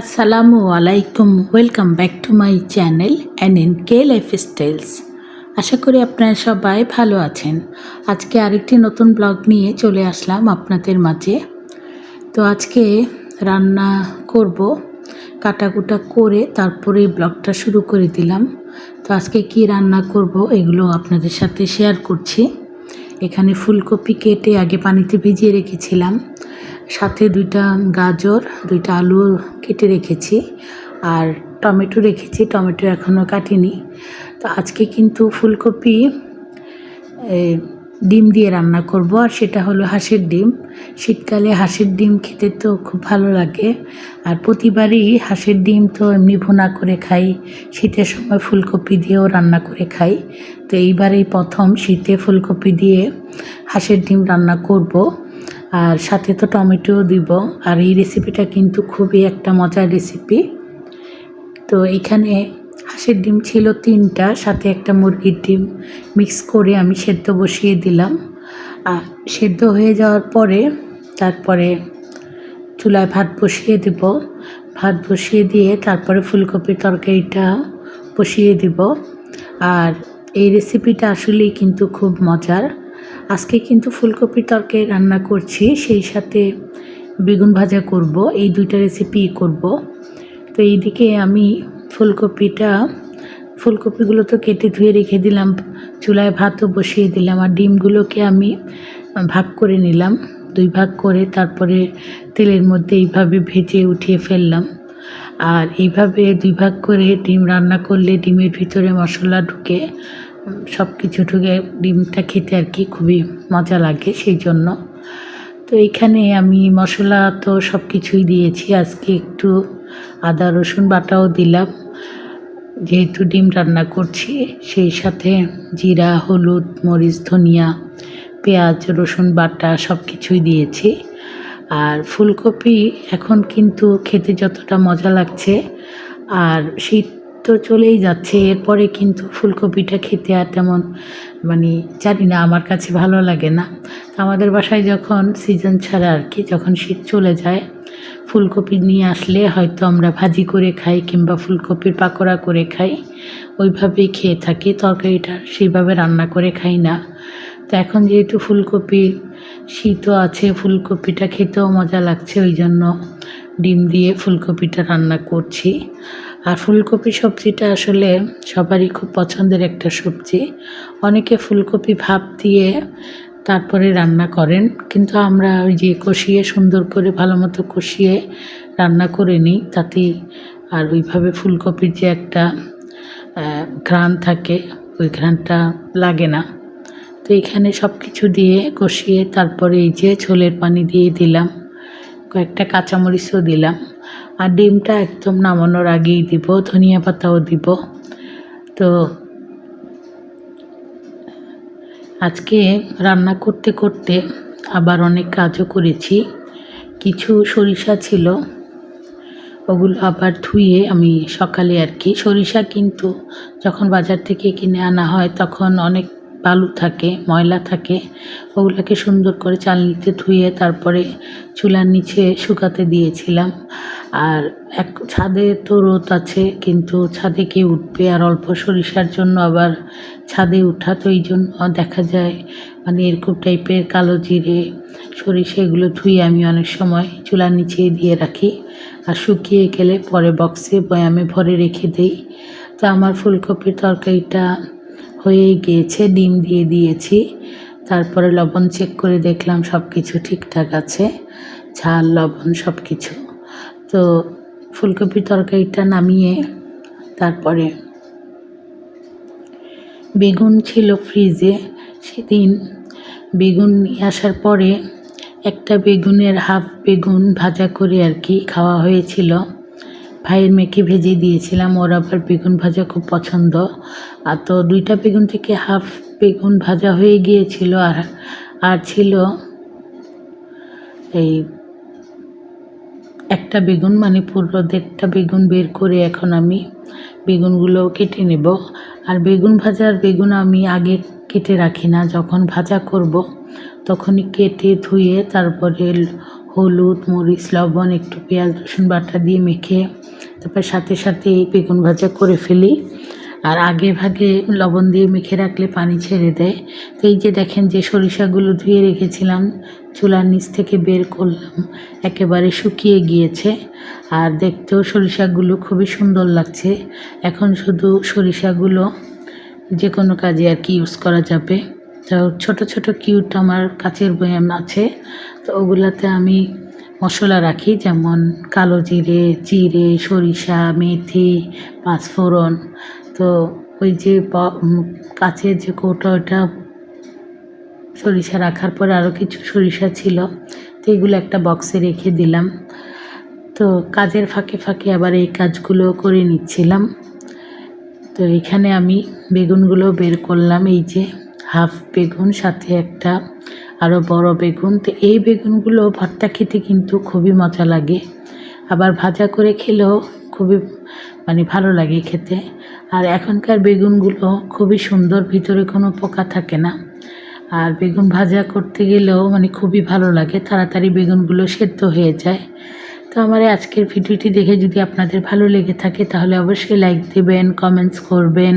আসসালামু আলাইকুম welcome back to my channel and N K lifestyles আশা করি আপনারা সবাই ভালো আছেন। আজকে আরেকটি নতুন ব্লগ নিয়ে চলে আসলাম আপনাদের মাঝে। তো আজকে রান্না করব, কাটাকুটা করে তারপরে ব্লগটা শুরু করে দিলাম। তো আজকে কি রান্না করব এগুলো আপনাদের সাথে শেয়ার করছি। এখানে ফুলকপি কেটে আগে পানিতে ভিজিয়ে রেখেছিলাম। সাথে দুইটা গাজর, দুইটা আলু কেটে রেখেছি আর টমেটো রেখেছি। টমেটো এখনও কাটিনি। তো আজকে কিন্তু ফুলকপি ডিম দিয়ে রান্না করব আর সেটা হলো হাঁসের ডিম। শীতকালে হাঁসের ডিম খেতে তো খুব ভালো লাগে। আর প্রতিবারই হাঁসের ডিম তো এমনি ভুনা করে খাই, শীতের সময় ফুলকপি দিয়েও রান্না করে খাই। তো এইবারেই প্রথম শীতে ফুলকপি দিয়ে হাঁসের ডিম রান্না করব। আর সাথে তো টমেটোও দিব। আর এই রেসিপিটা কিন্তু খুবই একটা মজার রেসিপি তো এখানে হাঁসের ডিম ছিল তিনটা, সাথে একটা মুরগির ডিম মিক্স করে আমি সেদ্ধ বসিয়ে দিলাম। আর সেদ্ধ হয়ে যাওয়ার পরে তারপরে চুলায় ভাত বসিয়ে দেব। ভাত বসিয়ে দিয়ে তারপরে ফুলকপির তরকারিটা বসিয়ে দেব। আর এই রেসিপিটা আসলেই কিন্তু খুব মজার। আজকে কিন্তু ফুলকপির তরকারি রান্না করছি, সেই সাথে বেগুন ভাজা করব, এই দুইটা রেসিপি করব। তো এইদিকে আমি ফুলকপিটা, ফুলকপিগুলো তো কেটে ধুয়ে রেখে দিলাম, চুলায় ভাতও বসিয়ে দিলাম, আর ডিমগুলোকে আমি ভাগ করে নিলাম, দুই ভাগ করে তারপরে তেলের মধ্যে এইভাবে ভেজে উঠিয়ে ফেললাম। আর এইভাবে দুই ভাগ করে ডিম রান্না করলে ডিমের ভিতরে মশলা ঢুকে সব কিছু ঢুকে ডিমটা খেতে আর কি খুবই মজা লাগে সেই জন্য। তো এখানে আমি মশলা তো সব কিছুই দিয়েছি, আজকে একটু আদা, রসুন বাটাও দিলাম। যেহেতু ডিম রান্না করছি, সেই সাথে জিরা, হলুদ, মরিচ, ধনিয়া, পেঁয়াজ, রসুন বাটা সব কিছুই দিয়েছি। আর ফুলকপি এখন কিন্তু খেতে যতটা মজা লাগছে, আর শীত তো চলেই যাচ্ছে। এরপরে কিন্তু ফুলকপিটা খেতে আর তেমন মানে জানি না, আমার কাছে ভালো লাগে না। আমাদের বাসায় যখন সিজন ছাড়া আর কি, যখন শীত চলে যায়, ফুলকপি নিয়ে আসলে হয়তো আমরা ভাজি করে খাই কিংবা ফুলকপির পাকোড়া করে খাই, ওইভাবেই খেয়ে থাকি। তরকারিটা সেইভাবে রান্না করে খাই না। তো এখন যেহেতু ফুলকপি শীতও আছে, ফুলকপিটা খেতেও মজা লাগছে ওই জন্য ডিম দিয়ে ফুলকপিটা রান্না করছি। আর ফুলকপি সবজিটা আসলে সবারই খুব পছন্দের একটা সবজি। অনেকে ফুলকপি ভাপ দিয়ে তারপরে রান্না করেন, কিন্তু আমরা ওই যে কষিয়ে সুন্দর করে ভালো মতো কষিয়ে রান্না করে নিই, তাতেই আর ওইভাবে ফুলকপির যে একটা ঘ্রাণ থাকে, ওই ঘ্রাণটা লাগে না। তো এখানে সব কিছু দিয়ে কষিয়ে তারপরে এই যে ছোলের পানি দিয়ে দিলাম, কয়েকটা কাঁচামরিচও দিলাম। আর ডিমটা একদম নামানোর আগেই দিব, ধনিয়া পাতাও দিব। তো আজকে রান্না করতে করতে আবার অনেক কাজও করেছি। কিছু সরিষা ছিল, ওগুলো আবার ধুয়ে আমি সকালে আর কি, সরিষা কিন্তু যখন বাজার থেকে কিনে আনা হয় তখন অনেক বালু থাকে, ময়লা থাকে, ওগুলোকে সুন্দর করে চালনিতে ধুয়ে তারপরে চুলার নিচে শুকাতে দিয়েছিলাম। আর এক ছাদে তো রোদ আছে, কিন্তু ছাদে কে উঠবে? আর অল্প সরিষার জন্য আবার ছাদে উঠা তো এই জন্য দেখা যায় মানে এরকম টাইপের কালো জিরে সরিষা এগুলো ধুয়ে আমি অনেক সময় চুলার নিচে দিয়ে রাখি আর শুকিয়ে গেলে পরে বক্সে বয়ামে ভরে রেখে দিই। তো আমার ফুলকপির তরকারিটা হয়েই গিয়েছে, ডিম দিয়ে দিয়েছি। তারপরে লবণ চেক করে দেখলাম সব কিছু ঠিকঠাক আছে, ঝাল, লবণ সব কিছু তো ফুলকপির তরকারিটা নামিয়ে তারপরে বেগুন ছিল ফ্রিজে সেদিন। বেগুন নিয়ে আসার পরে একটা বেগুনের হাফ বেগুন ভাজা করে আর কি খাওয়া হয়েছিল। ভাইয়ের মেয়েকে ভেজে দিয়েছিলাম, ওর আবার বেগুন ভাজা খুব পছন্দ। আর তো দুইটা বেগুন থেকে হাফ বেগুন ভাজা হয়ে গিয়েছিল আর আর ছিল এই একটা বেগুন মানে পুরো দেড়টা বেগুন বের করে এখন আমি বেগুনগুলো কেটে নেব। আর বেগুন ভাজার বেগুন আমি আগে কেটে রাখি না, যখন ভাজা করব তখনই কেটে ধুয়ে তারপরে হলুদ, মরিচ, লবণ, একটু পেঁয়াজ, রসুন বাটা দিয়ে মেখে তারপর সাথে সাথে এই বেগুন ভাজা করে ফেলি। আর আগে ভাগে লবণ দিয়ে মেখে রাখলে পানি ছেড়ে দেয়। তো এই যে দেখেন যে সরিষাগুলো ধুয়ে রেখেছিলাম, চুলার নিচ থেকে বের করলাম, একেবারে শুকিয়ে গিয়েছে। আর দেখতেও সরিষাগুলো খুবই সুন্দর লাগছে। এখন শুধু সরিষাগুলো যে কোনো কাজে আর কি ইউজ করা যাবে। তো ছোট ছোট কিউট আমার কাচের বয়াম আছে, তো ওগুলাতে আমি মশলা রাখি, যেমন কালো জিরে জিরে, সরিষা, মেথি, পাঁচফোড়ন তো ওই যে কাচের যে কৌটা, ওটা সরিষা রাখার পরে আরও কিছু সরিষা ছিল। তো এগুলো একটা বক্সে রেখে দিলাম। তো কাজের ফাঁকে ফাঁকে আবার এই কাজগুলো করে নিচ্ছিলাম। তো এখানে আমি বেগুনগুলো বের করলাম। এই যে হাফ বেগুন, সাথে একটা আরও বড় বেগুন। তো এই বেগুনগুলো ভর্তা খেতে কিন্তু খুবই মজা লাগে। আবার ভাজা করে খেলেও খুবই মানে ভালো লাগে খেতে। আর এখনকার বেগুনগুলো খুবই সুন্দর, ভিতরে কোনো পোকা থাকে না। আর বেগুন ভাজা করতে গেলেও মানে খুবই ভালো লাগে, তাড়াতাড়ি বেগুনগুলো সেদ্ধ হয়ে যায়। তো আমার আজকের ভিডিওটি দেখে যদি আপনাদের ভালো লেগে থাকে, তাহলে অবশ্যই লাইক দেবেন কমেন্টস করবেন।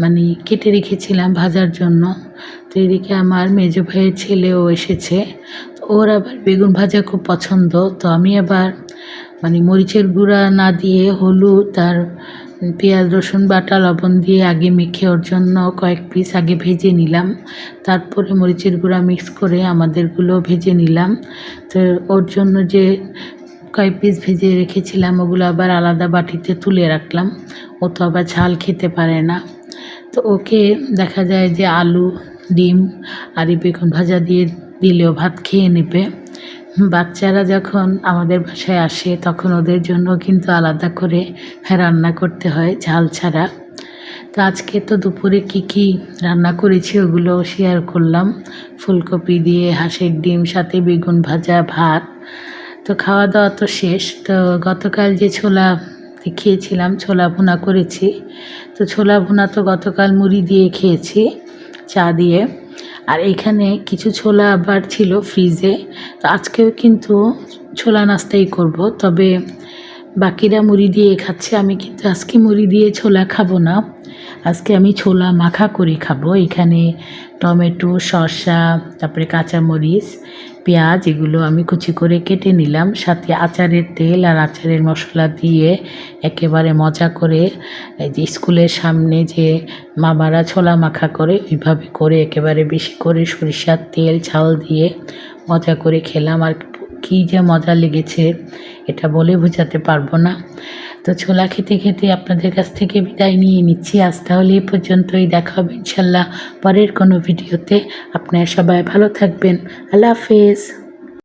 মানে কেটে রেখেছিলাম ভাজার জন্য। তো এদিকে আমার মেজো ভাইয়ের ছেলেও এসেছে। ওর আবার বেগুন ভাজা খুব পছন্দ। তো আমি আবার মানে মরিচের গুঁড়া না দিয়ে হলুদ আর পেঁয়াজ, রসুন, বাটা, লবণ দিয়ে আগে মেখে ওর জন্য কয়েক পিস আগে ভেজে নিলাম। তারপরে মরিচের গুঁড়া মিক্স করে আমাদেরগুলো ভেজে নিলাম। তো ওর জন্য যে কয়েক পিস ভেজে রেখেছিলাম, ওগুলো আবার আলাদা বাটিতে তুলে রাখলাম। ও তো আবার ঝাল খেতে পারে না। তো ওকে দেখা যায় যে আলু, ডিম আর এই বেগুন ভাজা দিয়ে দিলেও ভাত খেয়ে নেবে। বাচ্চারা যখন আমাদের বাসায় আসে তখন ওদের জন্য কিন্তু আলাদা করে রান্না করতে হয় ঝাল ছাড়া। তো আজকে তো দুপুরে কি কি রান্না করেছি ওগুলো শেয়ার করলাম। ফুলকপি দিয়ে হাঁসের ডিম, সাথে বেগুন ভাজা, ভাত। তো খাওয়া দাওয়া তো শেষ। তো গতকাল যে ছোলা খেয়েছিলাম, ছোলা ভুনা করেছি। তো ছোলা ভুনা তো গতকাল মুড়ি দিয়ে খেয়েছি, চা দিয়ে। আর এখানে কিছু ছোলা আবার ছিল ফ্রিজে। তো আজকেও কিন্তু ছোলা নাস্তাই করব, তবে বাকিরা মুড়ি দিয়ে খাচ্ছে, আমি কিন্তু আজকে মুড়ি দিয়ে ছোলা খাব না। আজকে আমি ছোলা মাখা করে খাব, এখানে টমেটো, শসা, তারপরে কাঁচামরিচ, পেঁয়াজ, এগুলো আমি কুচি করে কেটে নিলাম। সাথে আচারের তেল আর আচারের মশলা দিয়ে একেবারে মজা করে এই যে স্কুলের সামনে যে মামারা ছোলা মাখা করে, ওইভাবে করে একেবারে বেশি করে সরিষার তেল, ঝাল দিয়ে মজা করে খেলাম। আর কী যে মজা লেগেছে, এটা বলে বোঝাতে পারব না। তো ছোলা খেতে খেতে আপনাদের কাছ থেকে বিদায় নিয়ে নিচ্ছি। আজ তাহলে এ পর্যন্তই। দেখা হবে ইনশাল্লাহ পরের কোনো ভিডিওতে। আপনারা সবাই ভালো থাকবেন। আল্লাহ হাফেজ।